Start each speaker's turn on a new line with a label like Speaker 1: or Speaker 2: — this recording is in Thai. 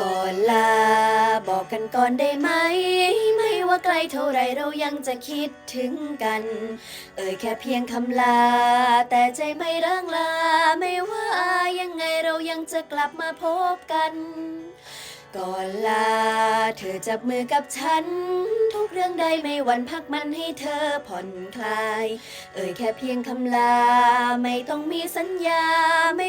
Speaker 1: ก่อนลาบอกกันก่อนได้ไหม ไม่ว่าไกลเท่าไรเรายังจะคิดถึงกัน เอ่ยแค่เพียงคำลา แต่ใจไม่ร่างลา ไม่ว่ายังไงเรายังจะกลับมาพบกันก่อนลา เธอจับมือกับฉัน ทุกเรื่องใดไม่วันพักมันให้เธอผ่อนคลาย เอ่ยแค่เพียงคำลา ไม่ต้องมีสัญญาไม่